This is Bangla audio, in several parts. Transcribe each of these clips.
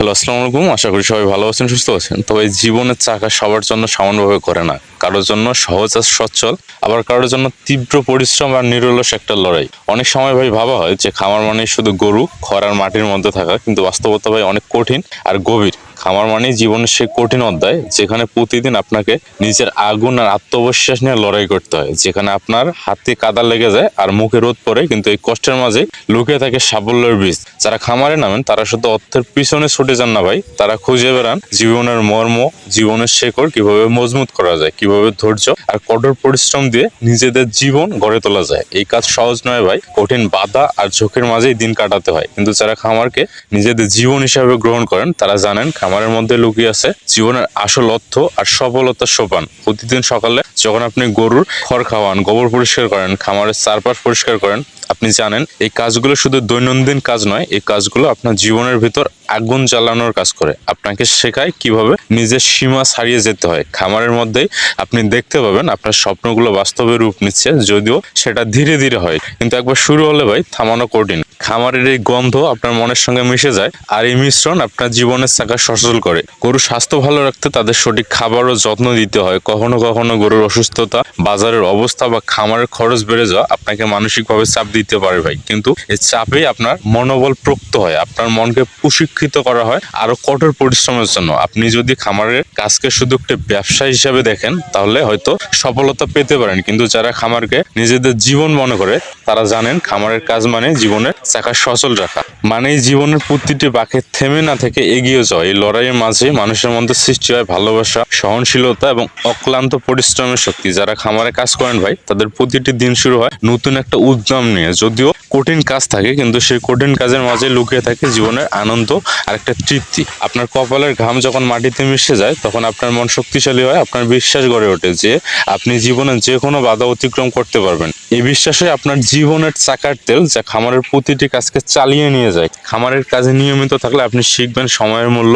হ্যালো, আসসালামু আলাইকুম। আশা করি সবাই ভালো আছেন, সুস্থ আছেন। তবে জীবনের চাকা সবার জন্য সমানভাবে করে না। কারোর জন্য সহজ আর সচ্ছল, আবার কারোর জন্য তীব্র পরিশ্রম আর নিরলস একটা লড়াই। অনেক সময় ভাই ভাবা হয় যে খামার মানে শুধু গরু, খড় আর মাটির মধ্যে থাকা, কিন্তু বাস্তবতা ভাই অনেক কঠিন আর গভীর। খামার মানেই জীবনের সেই কঠিন অধ্যায়, যেখানে প্রতিদিন আপনাকে নিজের আগুন আর আত্মবিশ্বাস নিয়ে লড়াই করতে হয়। যেখানে আপনার হাতে কাদা লেগে যায় আর মুখে রোদ পড়ে, কিন্তু এই কষ্টের মাঝে লুকিয়ে থাকে সাফল্যের বীজ। যারা খামারে নামেন, তারা শুধু অর্থের পিছনে ছুটে যান না ভাই, তারা খুঁজে বেড়ান জীবনের মর্ম, জীবনের শেকড় কীভাবে মজবুত করা যায়, কীভাবে ধৈর্য আর কঠোর পরিশ্রম দিয়ে নিজেদের জীবন গড়ে তোলা যায়। এই কাজ সহজ নয় ভাই, কঠিন বাধা আর ঝোঁকের মাঝেই দিন কাটাতে হয়। কিন্তু যারা খামারকে নিজেদের জীবন হিসাবে গ্রহণ করেন, তারা জানেন খামারের মধ্যে লুকিয়ে আছে জীবনের আসল অর্থ আর সফলতার সোপান। প্রতিদিন সকালে যখন আপনি গরুর খড় খাওয়ান, গোবর পরিষ্কার করেন, খামারের চারপাশ পরিষ্কার করেন, আপনি জানেন এই কাজগুলো শুধু দৈনন্দিন কাজ নয়, এই কাজগুলো আপনার জীবনের ভিতর আগুন জ্বালানোর কাজ করে। আপনাকে শেখায় কীভাবে নিজের সীমা ছাড়িয়ে যেতে হয়। খামারের মধ্যেই আপনি দেখতে পাবেন আপনার স্বপ্নগুলো বাস্তবে রূপ নিচ্ছে, যদিও সেটা ধীরে ধীরে হয়। কিন্তু একবার শুরু হলে ভাই, থামানো কঠিন। খামারের এই গন্ধ আপনার মনের সঙ্গে মিশে যায় আর এই মিশ্রণ আপনার জীবনের চাকা সচল করে। গরুর স্বাস্থ্য ভালো রাখতে তাদের সঠিক খাবার ও যত্ন দিতে হয়। কখনো কখনো গরুর অসুস্থতা, বাজারের অবস্থা বা খামারের খরচ বেড়ে যাওয়া আপনাকে মানসিকভাবে চাপ দিতে পারে ভাই। কিন্তু এই চাপেই আপনার মনোবল প্রক্ত হয়। আপনার মনকে প্রশিক্ষিত করা হয় আরও কঠোর পরিশ্রমের জন্য। আপনি যদি খামারের কাজকে শুধু একটা ব্যবসা হিসাবে দেখেন, তাহলে হয়তো সফলতা পেতে পারেন। কিন্তু যারা খামারকে নিজেদের জীবন মনে করে, তারা জানেন খামারের কাজ মানে জীবনের চাকা সচল রাখা। মানে জীবনের প্রতিটি বাঁকে থেমে না থেকে এগিয়ে যাওয়া। এই লড়াইয়ের মাঝে মানুষের মধ্যে সৃষ্টি হয় ভালোবাসা, সহনশীলতা এবং অক্লান্ত পরিশ্রমের শক্তি। যারা খামারে কাজ করেন ভাই, তাদের প্রতিটি দিন শুরু হয় নতুন একটা উদ্যম নিয়ে। যদিও কঠিন কাজ থাকে, কিন্তু সেই কঠিন কাজের মাঝে লুকিয়ে থাকে জীবনের আনন্দ আর একটা তৃপ্তি। আপনার কপালের ঘাম যখন মাটিতে মিশে যায়, তখন আপনার মন শক্তিশালী হয়, আপনার বিশ্বাস গড়ে ওঠে যে আপনি জীবনে যে কোনো বাধা অতিক্রম করতে পারবেন। এই বিশ্বাসে আপনার জীবনের চাকার তেল যা খামারের প্রতিটি কাজকে চালিয়ে নিয়ে যায়। খামারের কাজে নিয়মিত থাকলে আপনি শিখবেন সময়ের মূল্য,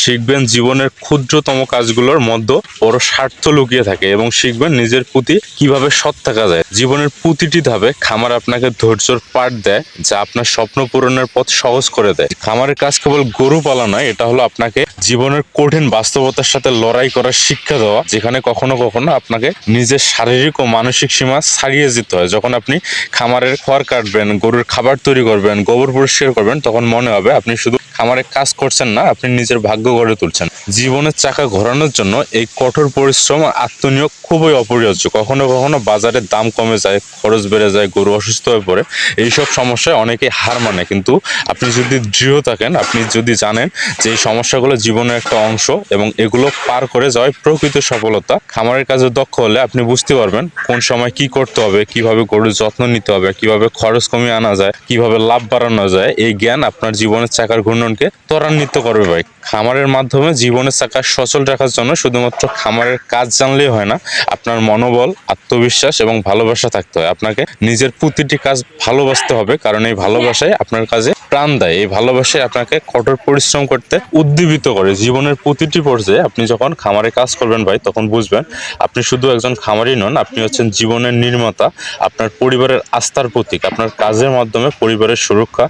শিখবেন জীবনের ক্ষুদ্রতম কাজগুলোর মধ্যে বড় স্বার্থ লুকিয়ে থাকে এবং শিখবেন নিজের প্রতি কীভাবে সৎ থাকা যায়। জীবনের প্রতিটি ধাপে খামার আপনাকে ধৈর্যর পাঠ দেয়, যা আপনার স্বপ্ন পূরণের পথ সহজ করে দেয়। খামারের কাজ কেবল গরু পালা নয়, এটা হলো আপনাকে জীবনের কঠিন বাস্তবতার সাথে লড়াই করার শিক্ষা দেওয়া, যেখানে কখনো কখনো আপনাকে নিজের শারীরিক ও মানসিক সীমা ছাড়িয়ে যেতে হয়। যখন আপনি খামারের খড় কাটবেন, গরুর খাবার তৈরি করবেন, গোবর পরিষ্কার করবেন, তখন মনে হবে আপনি শুধু খামারে কাজ করছেন না, আপনি নিজের ভাগ্য গড়ে তুলছেন। জীবনের চাকা ঘোরানোর জন্য এই কঠোর পরিশ্রম আত্মনিয়োগ খুবই অপরিহার্য। কখনো কখনো বাজারের দাম কমে যায়, খরচ বেড়ে যায়, গরু অসুস্থ হয়ে পড়ে। এইসব সমস্যায় অনেকে হার মানে। কিন্তু আপনি যদি দৃঢ় থাকেন, আপনি যদি জানেন যে এই সমস্যাগুলো জীবনের একটা অংশ এবং এগুলো পার করে যাওয়ায় প্রকৃত সফলতা, খামারের কাজে দক্ষ হলে আপনি বুঝতে পারবেন কোন সময় কি করতে হবে, কীভাবে গরুর যত্ন নিতে হবে, কীভাবে খরচ কমিয়ে আনা যায়, কীভাবে লাভ বাড়ানো যায়, এই জ্ঞান আপনার জীবনের চাকার ঘূর্ণনকে ত্বরান্বিত করবে ভাই। খামারের মাধ্যমে জীবনের চাকা সচল রাখার জন্য শুধুমাত্র খামারের কাজ জানলেই হয় না, আপনার মনোবল, আত্মবিশ্বাস এবং ভালোবাসা থাকতে হয়। আপনাকে নিজের প্রতিটি কাজ ভালোবাসতে হবে, কারণ এই ভালোবাসায় আপনার কাজে প্রাণ দেয়। এই ভালোবাসায় আপনাকে কঠোর পরিশ্রম করতে উদ্দীপিত করে। জীবনের প্রতিটি পর্যায়ে আপনি যখন খামারে কাজ করবেন ভাই, তখন বুঝবেন আপনি শুধু একজন খামারি নন, আপনি হচ্ছেন জীবনের নির্মাতা। আপনার পরিবারের আস্থার প্রতীক, আপনার কাজের মাধ্যমে পরিবারের সুরক্ষা,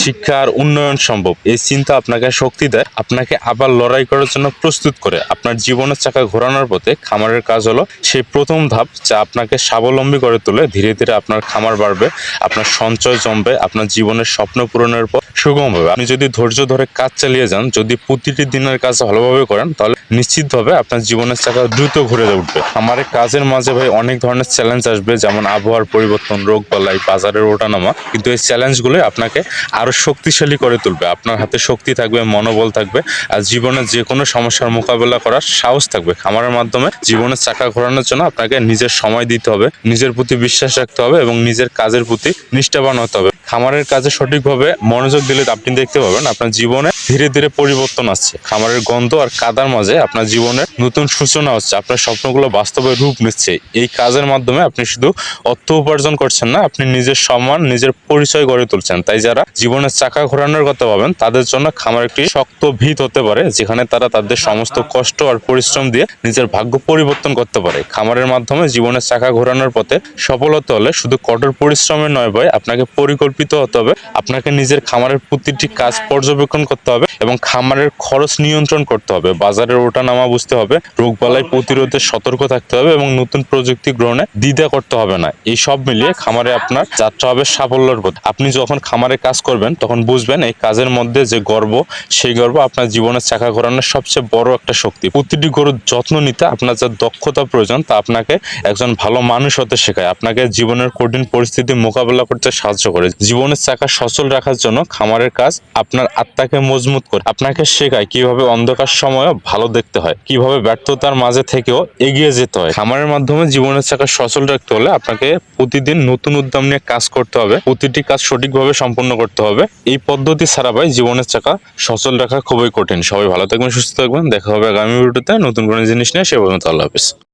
শিক্ষা আর উন্নয়ন সম্ভব। এই চিন্তা আপনাকে শক্তি দেয় আপনাকে আবার লড়াই করার জন্য প্রস্তুত করে আপনার জীবনের চাকা ঘোরানোর পথে খামারের কাজ হলো সেই প্রথম ধাপ যা আপনাকে স্বাবলম্বী করে তোলে। ধীরে ধীরে আপনার খামার বাড়বে, আপনার সঞ্চয় জমবে, আপনার জীবনের স্বপ্ন পূরণের পর সুগম হবে। আপনি যদি ধৈর্য ধরে কাজ চালিয়ে যান, যদি প্রতিটি দিনের কাজ ভালোভাবে করেন, তাহলে নিশ্চিতভাবে আপনার জীবনের চাকা দ্রুত ঘুরে উঠবে। আমার কাজের মাঝে ভাই অনেক ধরনের চ্যালেঞ্জ আসবে, যেমন আবহাওয়ার পরিবর্তন, রোগ বালাই, বাজারের ওঠানামা। কিন্তু এই চ্যালেঞ্জগুলো আপনাকে আরও শক্তিশালী করে তুলবে। আপনার হাতে শক্তি থাকবে, মনোবল থাকবে জীবনে যে কোনো সমস্যার মোকাবেলা করার সাহস থাকবে। খামারের মাধ্যমে জীবনের চাকা ঘোরানোর জন্য আপনাকে নিজের সময় দিতে হবে, নিজের প্রতি বিশ্বাস রাখতে হবে এবং নিজের কাজের প্রতি নিষ্ঠাবান হতে হবে। খামারের কাজে সঠিকভাবে মনোযোগ দিলে আপনি দেখতে পাবেন আপনার জীবনে ধীরে ধীরে পরিবর্তন আসছে। খামারের গন্ধ আর কাদার মাঝে আপনার জীবনের নতুন সূচনা হচ্ছে। আপনার স্বপ্নগুলো বাস্তবে রূপ নিচ্ছে। এই কাজের মাধ্যমে আপনি শুধু অর্থ উপার্জন করছেন না, আপনি নিজের সম্মান, নিজের পরিচয় গড়ে তুলছেন। তাই যারা জীবনের চাকা ঘোরানোর কথা ভাবেন, তাদের জন্য খামার একটি শক্ত ভিত হতে পারে, যেখানে তারা তাদের সমস্ত কষ্ট আর পরিশ্রম দিয়ে নিজের ভাগ্য পরিবর্তন করতে পারে। খামারের মাধ্যমে জীবনের চাকা ঘোরানোর পথে সফল হতে হলে শুধু কঠোর পরিশ্রমের নয় ভাই, আপনাকে পরিকল্পিত হতে হবে। আপনাকে নিজের খামারের প্রতিটি কাজ পর্যবেক্ষণ করতে হবে। হবে এবং খামারের খরচ নিয়ন্ত্রণ করতে হবে। বাজারের ওঠানামা বুঝতে হবে, রোগবালাই প্রতিরোধে সতর্ক থাকতে হবে এবং নতুন প্রযুক্তি গ্রহণে দ্বিধা করতে হবে না। এই সব মিলিয়ে খামারে আপনার যাত্রা হবে সাফল্যের পথ। আপনি যখন খামারে কাজ করবেন, তখন বুঝবেন এই কাজের মধ্যে যে গর্ব, সেই গর্ব আপনার জীবনের চাকা ঘোরানোর সবচেয়ে বড় একটা শক্তি। প্রতিটি গরুর যত্ন নিতে আপনার যা দক্ষতা প্রয়োজন, তা আপনাকে একজন ভালো মানুষ হতে শেখায়। আপনাকে জীবনের কঠিন পরিস্থিতি মোকাবেলা করতে সাহায্য করে। জীবনের চাকা সচল রাখার জন্য খামারের কাজ আপনার আত্মাকে মজবুত করে। আপনাকে শেখায় কীভাবে অন্ধকার সময়ও ভালো দেখতে হয়, কীভাবে ব্যর্থতার মাঝে থেকেও এগিয়ে যেতে হয়। খামারের মাধ্যমে জীবনের চাকা সচল রাখতে হলে আপনাকে প্রতিদিন নতুন উদ্যম নিয়ে কাজ করতে হবে, প্রতিটি কাজ সঠিকভাবে সম্পন্ন করতে হবে। এই পদ্ধতি ছাড়া ভাই জীবনের চাকা সচল রাখা খুবই কঠিন। সবাই ভালো থাকবেন, সুস্থ থাকবেন। দেখা হবে আগামী ভিডিওতে নতুন কোনো জিনিস নিয়ে, সে পর্যন্ত আল্লাহ হাফিজ।